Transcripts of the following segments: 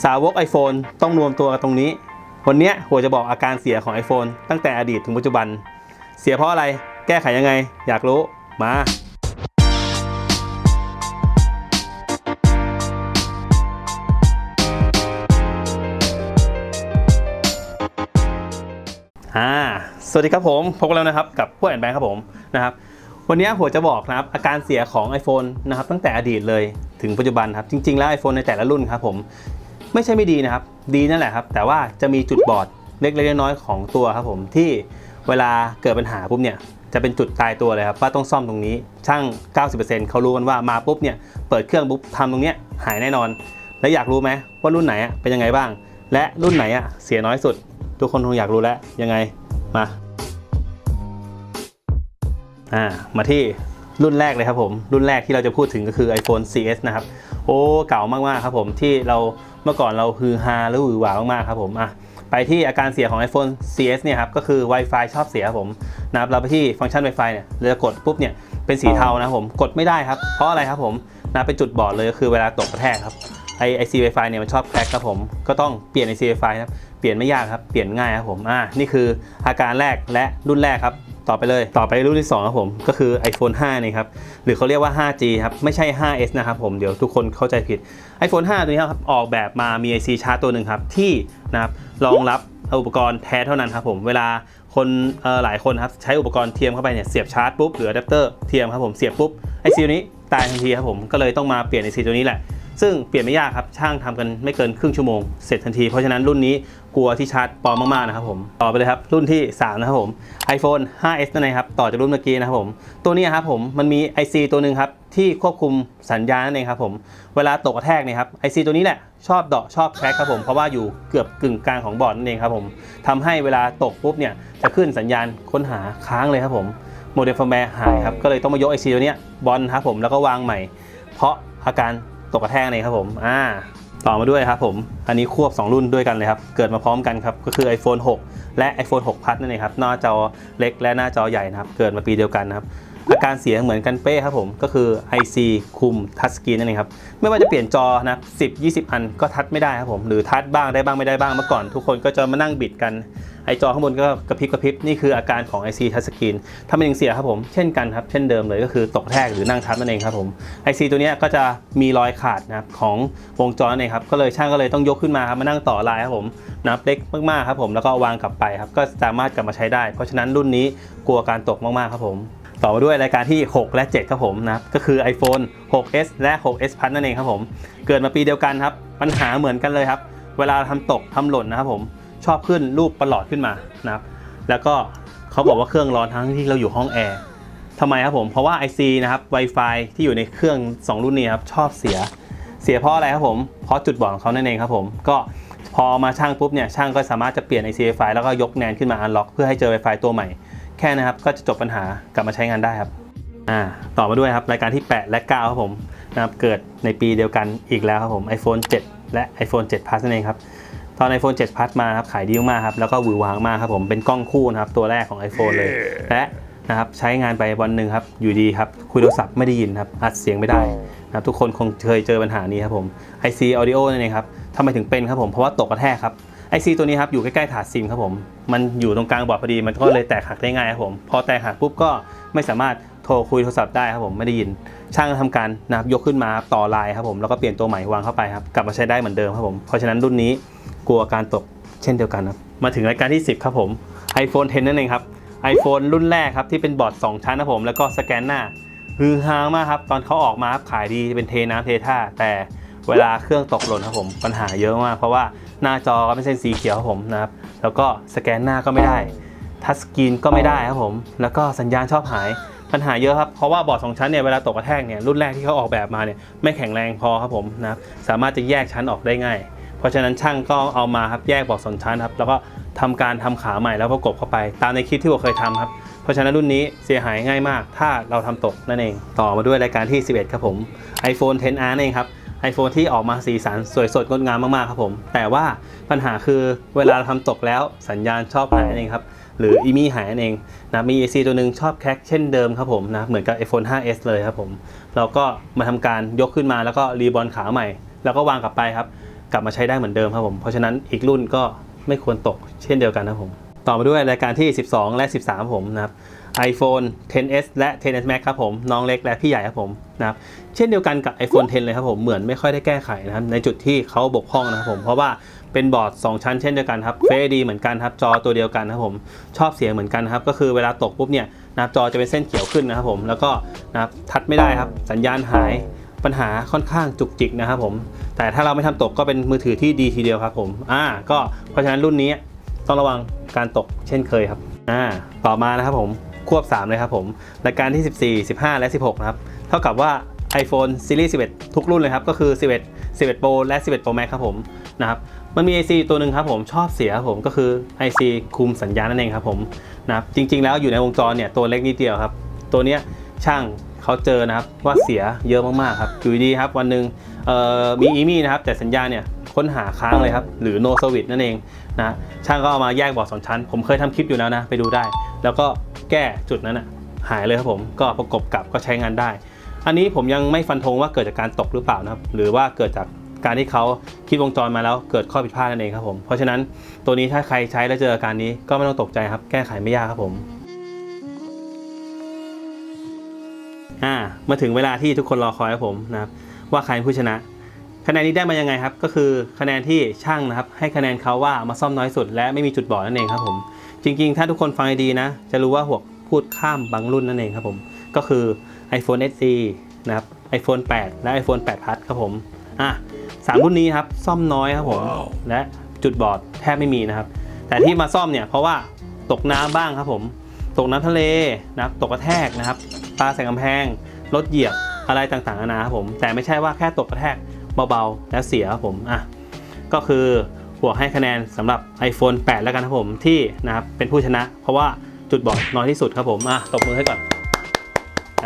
สาวก iPhone ต้องรวมตัวกันตรงนี้ วันนี้หัวจะบอกอาการเสียของ iPhone ตั้งแต่อดีตถึงปัจจุบัน เสียเพราะอะไร แก้ไขยังไง อยากรู้ มา อ่า สวัสดีครับผมพบกันแล้วนะครับ กับผู้แอนแบงค์ครับผมนะครับวันนี้หัวจะบอกนะครับอาการเสียของ iPhone นะครับตั้งแต่อดีตเลยถึงปัจจุบันครับจริง ๆ แล้ว iPhone ในแต่ละรุ่นครับผม ไม่ใช่ไม่ดีนะครับ ดีนั่นแหละครับ แต่ว่าจะมีจุดบอดเล็กๆน้อยๆของตัวครับผมที่เวลาเกิดปัญหาปุ๊บเนี่ยจะเป็นจุดตายตัวเลยครับว่าต้องซ่อมตรงนี้ช่าง 90%เขารู้กันว่ามาปุ๊บเนี่ยเปิดเครื่องปุ๊บทำตรงเนี้ยหายแน่นอน แล้วอยากรู้ไหมว่ารุ่นไหนเป็นยังไงบ้าง และรุ่นไหนอะเสียน้อยสุด ทุกคนคงอยากรู้แล้วยังไงมาอ่ามาที่รุ่นแรกเลยครับผม รุ่นแรกที่เราจะพูดถึงก็คือ iPhone CS นะครับ โอ้ เก่ามากๆครับผมที่เรา เมื่อก่อนเราฮือฮาหรือหวือหวามากๆครับผมอะไปที่อาการเสียของ iPhone CS เนี่ยครับก็คือ Wi-Fi ชอบเสียครับผมนะครับเราไปที่ฟังก์ชัน Wi-Fi เนี่ยเราจะกดปุ๊บเนี่ยเป็นสีเทานะครับผมกดไม่ได้ครับเพราะอะไรครับผมนะเป็นจุดบอดเลยก็คือเวลาตกกระแทกครับไอไอซีไวไฟเนี่ยมันชอบแครกครับผมก็ต้องเปลี่ยนไอซีไวไฟครับเปลี่ยนไม่ยากครับเปลี่ยนง่ายครับผมอ่านี่คืออาการแรกและรุ่นแรกครับ ต่อไปเลย ต่อไปรุ่นที่2ครับผม ก็คือ iPhone 5 นี่ครับ หรือเขาเรียกว่า 5G ครับ ไม่ใช่ 5S นะครับผม เดี๋ยวทุกคนเข้าใจผิด iPhone 5 ตัวนี้ครับ ออกแบบมามี IC ชาร์จตัวหนึ่งครับ ที่นะครับรองรับอุปกรณ์แท้เท่านั้นครับผม เวลาคนหลายคนครับใช้อุปกรณ์เทียมเข้าไปเนี่ยเสียบชาร์จปุ๊บหรืออะแดปเตอร์เทียมครับผมเสียบปุ๊บ IC ตัวนี้ตายทันทีครับผมก็เลยต้องมาเปลี่ยน IC ตัวนี้แหละซึ่งเปลี่ยนไม่ยากครับช่างทำกันไม่เกินครึ่งชั่วโมงเสร็จทันทีเพราะฉะนั้นรุ่นนี้ กลัวที่ชาร์จปลอมมากๆนะครับผมต่อไปเลยครับรุ่นที่ 3 นะครับผม iPhone 5s นั่นเองครับต่อจากรุ่นเมื่อกี้นะครับผม ตัวนี้ครับผมมันมี IC ตัวหนึ่งครับที่ควบคุมสัญญาณนั่นเองครับผมเวลาตกกระแทกเนี่ยครับ IC ตัวนี้แหละชอบเดาะชอบแครกครับผมเพราะว่าอยู่เกือบกึ่งกลางของบอร์ดนั่นเองครับผมทำให้เวลาตกปุ๊บเนี่ยจะขึ้นสัญญาณค้นหาค้างเลยครับผมโมเดลฟอร์แมร์หายครับก็เลยต้องมายก IC ตัวนี้บอลครับผมแล้วก็วางใหม่ เพราะอาการตกกระแทกเลยครับผมอ่า ต่อมาด้วยครับผม อันนี้ควบ 2 รุ่นด้วยกันเลยครับ เกิดมาพร้อมกันครับ ก็คือ iPhone 6 และ iPhone 6 Plus นั่นเองครับ หน้าจอเล็กและหน้าจอใหญ่นะครับ เกิดมาปีเดียวกันนะครับ อาการเสียเหมือนกันเป้ครับผมก็คือ IC คุมทัชสกรีนนั่นเองครับไม่ว่าจะเปลี่ยนจอนะ10 20 อันก็ทัชไม่ได้ครับผมหรือทัชบ้างได้บ้างไม่ได้บ้างเมื่อก่อนทุกคนก็จะมานั่งบิดกันไอจอข้างบนก็กระพริบกระพริบนี่คืออาการของ IC Touch Screen ถ้ามันยังเสียครับผมเช่นกันครับเช่นเดิมเลยก็คือตกแทกหรือนั่งทับนั่นเองครับผม IC ตัวนี้ก็จะมีรอยขาดนะครับของวงจรนั่นเองครับก็เลยช่างก็เลยต้องยกขึ้นมาครับมานั่งต่อลายครับผมนับเล็กมากๆครับผมแล้วก็วางกลับไปครับก็สามารถกลับมาใช้ได้ เพราะฉะนั้นรุ่นนี้กลัวการตกมากๆครับผม ต่อมาด้วยรายการที่ 6 และ 7 ครับผมนะครับก็คือ iPhone 6s และ 6s Plus นั่นเองครับผม เกิดมาปีเดียวกันครับ ปัญหาเหมือนกันเลยครับ เวลาทำตกทำหล่นนะครับผมชอบขึ้นรูปประหลอดขึ้นมานะครับแล้วก็เขาบอกว่าเครื่องร้อนทั้งที่เราอยู่ห้องแอร์ทำไมครับผม เพราะว่า IC นะครับ Wi-Fi ที่อยู่ในเครื่อง 2 รุ่นนี้ครับชอบเสีย เสียเพราะอะไรครับผม เพราะจุดบอดของเขานั่นเองครับผม ก็พอมาช่างปุ๊บเนี่ยช่างก็สามารถจะเปลี่ยน IC Wi-Fi แล้วก็ยกแนนขึ้นมา unlock เพื่อให้เจอ Wi-Fi ตัวใหม่ ค่นะครับก็จะจบปัญหากลับมาใช้งานได้ครับอ่าต่อมาด้วยครับรายการที่ 8 และ 9 ครับผมนะครับเกิดในปีเดียวกันอีกแล้วครับผม iPhone 7 และ iPhone 7 Plus นั่นเองครับตอน iPhone 7 Plus มาครับขายดีมากๆครับแล้วก็หวือหวามากครับผมเป็นกล้องคู่นะครับตัวแรกของ iPhone เลย และนะครับใช้งานไปวันหนึ่งครับอยู่ดีครับคุยโทรศัพท์ไม่ได้ยินครับอัดเสียงไม่ได้นะครับทุกคนคงเคยเจอปัญหานี้ครับผม IC Audio นั่นเองครับทำไมถึงเป็นครับผมเพราะว่าตกกระแทกครับ IC ตัวนี้ครับอยู่ใกล้ๆถาดซิมครับผมมันอยู่ตรงกลางบอร์ดพอดีมันก็เลยแตกหักได้ง่ายครับผมพอแตกหักปุ๊บก็ไม่สามารถโทรคุยโทรศัพท์ได้ครับผมไม่ได้ยิน ช่างทำการนะครับยกขึ้นมาต่อลายครับผมแล้วก็เปลี่ยนตัวใหม่วางเข้าไปครับกลับมาใช้ได้เหมือนเดิมครับผมเพราะฉะนั้นรุ่นนี้กลัวการตกเช่นเดียวกันครับมาถึงรายการที่ 10 ครับผม iPhone 10 นั่นเองครับ iPhone รุ่นแรกครับที่เป็นบอร์ด2ชั้นนะผมแล้วก็สแกนหน้าฮือฮามากครับตอนเขาออกมาขายดีเป็นเทน้ำเทท่าแต่ เวลาเครื่องตกหล่นครับผมปัญหาเยอะมาก เพราะว่าหน้าจอก็เป็นเส้นสีเขียวครับผมนะครับแล้วก็สแกนหน้าก็ไม่ได้ ทัชสกรีนก็ไม่ได้ครับผม แล้วก็สัญญาณชอบหายปัญหาเยอะครับ เพราะว่าบอร์ดสองชั้นเนี่ยเวลาตกกระแทกเนี่ยรุ่นแรกที่เขาออกแบบมาเนี่ยไม่แข็งแรงพอครับผมนะครับสามารถจะแยกชั้นออกได้ง่าย เพราะฉะนั้นช่างก็เอามาครับแยกบอร์ดสองชั้นครับแล้วก็ทำการทำขาใหม่แล้วประกบเข้าไป ตามในคลิปที่ผมเคยทำครับ เพราะฉะนั้นรุ่นนี้เสียหายง่ายมาก ถ้าเราทำตกนั่นเอง ต่อมาด้วยรายการที่ 11 ครับผม iPhone 10R นั่นเองครับ iPhone ที่ออกมาสีสันสวยสดงดงามมากๆครับผม แต่ว่าปัญหาคือเวลาเราทำตกแล้วสัญญาณชอบหายนั่นเองครับหรืออีมี่หายนั่นเองนะมี AC ตัวหนึ่งชอบแคกเช่นเดิมครับผมนะเหมือนกับ iPhone 5s เลยครับผมเราก็มาทำการยกขึ้นมาแล้วก็รีบอลขาใหม่ แล้วก็วางกลับไปครับ กลับมาใช้ได้เหมือนเดิมครับผมเพราะฉะนั้นอีกรุ่นก็ไม่ควรตกเช่นเดียวกันนะผมต่อมาด้วยรายการที่ 12 และ 13 ผมนะครับ iPhone 10s และ 10s Max ครับผมน้องเล็กและพี่ใหญ่ครับผมนะครับเช่นเดียวกันกับ iPhone 10 เลยครับผมเหมือนไม่ค่อยได้แก้ไขนะครับในจุดที่เขาบกพร่องนะครับผมเพราะว่าเป็นบอร์ด 2 ชั้นเช่นเดียวกันครับ Face ID เหมือนกันครับจอตัวเดียวกันนะครับผมชอบเสียงเหมือนกันครับก็คือเวลาตกปุ๊บเนี่ยนะครับจอจะเป็นเส้นเขียวขึ้นนะครับผมแล้วก็นะครับทัดไม่ได้ครับสัญญาณหายปัญหาค่อนข้างจุกจิกนะครับผม แต่ถ้าเราไม่ทำตกก็เป็นมือถือที่ดีทีเดียวครับผมอ่าก็เพราะฉะนั้นรุ่นนี้ต้องระวังการตกเช่นเคยครับอ่าต่อมานะครับผม ควบ 3 เลยครับผมรายการที่ 14 15 และ 16 นะครับ เท่ากับว่า iPhone Series 11 ทุกรุ่นเลยครับ ก็คือ 11 11 Pro และ 11 Pro Max ครับผมนะครับมันมี IC ตัวหนึ่งครับผมชอบเสียครับผมก็คือ IC คุมสัญญาณนั่นเองครับผมนะครับจริง ๆ แล้วอยู่ในวงจรเนี่ยตัวเล็กนิดเดียวครับ ตัวเนี้ยช่างเขาเจอนะครับว่าเสียเยอะมากๆครับอยู่ดีครับวันหนึ่งมีอีมี่นะครับแต่สัญญาณเนี่ยค้นหาค้างเลยครับ หรือ no service นั่นเองนะช่างก็เอามาแยกบอร์ดสองชั้น ผมเคยทำคลิปอยู่แล้วนะ ไปดูได้ แล้วก็ แก้จุดนั้นอะหายเลยครับผมก็ประกบกับก็ใช้งานได้ อันนี้ผมยังไม่ฟันธงว่าเกิดจากการตกหรือเปล่านะครับ หรือว่าเกิดจากการที่เขาคิดวงจรมาแล้วเกิดข้อผิดพลาดนั่นเองครับผม เพราะฉะนั้นตัวนี้ถ้าใครใช้แล้วเจออาการนี้ก็ไม่ต้องตกใจครับ แก้ไขไม่ยากครับผมอ่ามาถึงเวลาที่ทุกคนรอคอยครับผมนะครับว่าใครเป็นผู้ชนะ คะแนนนี้ได้มายังไงครับ ก็คือคะแนนที่ช่างนะครับ ให้คะแนนเขาว่ามาซ่อมน้อยสุด และไม่มีจุดบอดนั่นเองครับผม จริงๆ ถ้าทุกคนฟังให้ดีนะ จะรู้ว่าหัวกพูดข้ามบางรุ่นนั่นเองครับผม ก็คือ iPhone SE นะครับ iPhone 8 และ iPhone 8 Plus ครับผม อะสามรุ่นนี้ครับ ซ่อมน้อยครับผม และจุดบอดแทบไม่มีนะครับ แต่ที่มาซ่อมเนี่ยเพราะว่าตกน้ำบ้างครับผม ตกน้ำทะเลนะครับ ตกกระแทกนะครับ ปลาใส่กำแพง รถเหยียบ อะไรต่างๆนานาครับผม แต่ไม่ใช่ว่าแค่ตกกระแทกเบาๆ แล้วเสียครับผม อะ ก็คือ หัวกให้คะแนนสำหรับ iPhone 8 แล้วกันครับผมที่นะครับเป็นผู้ชนะ เพราะว่าจุดบอดน้อยที่สุดครับผมอะตบมือให้ก่อน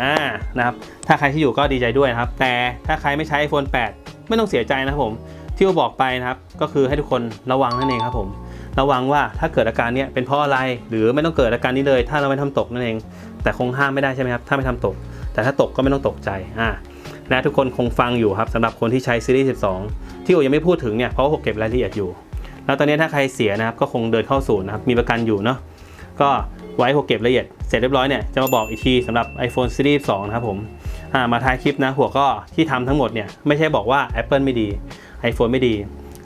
อ่านะครับถ้าใครที่อยู่ก็ดีใจด้วยนะครับ แต่ถ้าใครไม่ใช้ iPhone 8 ไม่ต้องเสียใจนะครับผมที่ผมบอกไปนะครับก็คือให้ทุกคนระวังนั่นเองครับผมระวังว่าถ้าเกิดอาการนี้เป็นเพราะอะไรหรือไม่ต้องเกิดอาการนี้เลย ถ้าเราไม่ทำตกนั่นเอง แต่คงห้ามไม่ได้ใช่ไหมครับถ้าไม่ทำตก แต่ถ้าตกก็ไม่ต้องตกใจอ่าและทุกคนคงฟังอยู่ครับสำหรับคนที่ใช้ซีรีส์ 12 ที่โอยังไม่พูดถึงเนี่ยเพราะว่าผมเก็บรายละเอียดอยู่ แล้วตอนนี้ถ้าใครเสียนะครับก็คงเดินเข้าศูนย์นะครับมีประกันอยู่เนาะก็ไว้ผมเก็บรายละเอียดเสร็จเรียบร้อยเนี่ยจะมาบอกอีกทีสำหรับ iPhone Series 2นะครับผมมาท้ายคลิปนะหัวก็ที่ทำทั้งหมดเนี่ยไม่ใช่บอกว่า Apple ไม่ดี iPhone ไม่ดี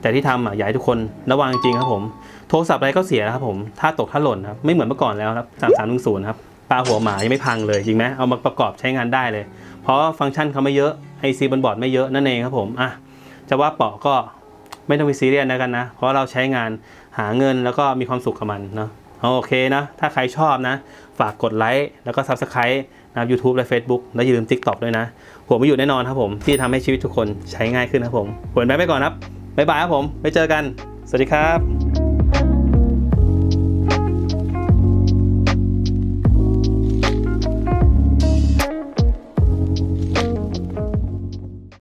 แต่ที่ทำอะอยากให้ทุกคนระวังจริงครับผมโทรศัพท์อะไรก็เสียนะครับผมถ้าตกถ้าหล่นครับไม่เหมือนเมื่อก่อนแล้วครับสามสามหนึ่งศูนย์ครับปลาหัวหมายังไม่พังเลยจริงไหมเอามาประกอบใช้งานได้เลย เพราะฟังก์ชันเขาไม่เยอะไอซีบนบอร์ดไม่เยอะนั่นเองครับผมอะจะว่าเปาะก็ ไม่ต้องไปซีเรียสนะกันนะ เพราะเราใช้งานหาเงินแล้วก็มีความสุขกับมันเนาะโอเคนะ ถ้าใครชอบนะ ฝากกดไลค์แล้วก็ Subscribe นะยูทูบ YouTube และ Facebook และอย่าลืม TikTok ด้วยนะ ผมไม่อยู่แน่นอนครับผม ที่ทำให้ชีวิตทุกคนใช้ง่ายขึ้นครับผมผลไปไปก่อนครับบ๊ายบายครับผมไปเจอกัน สวัสดีครับ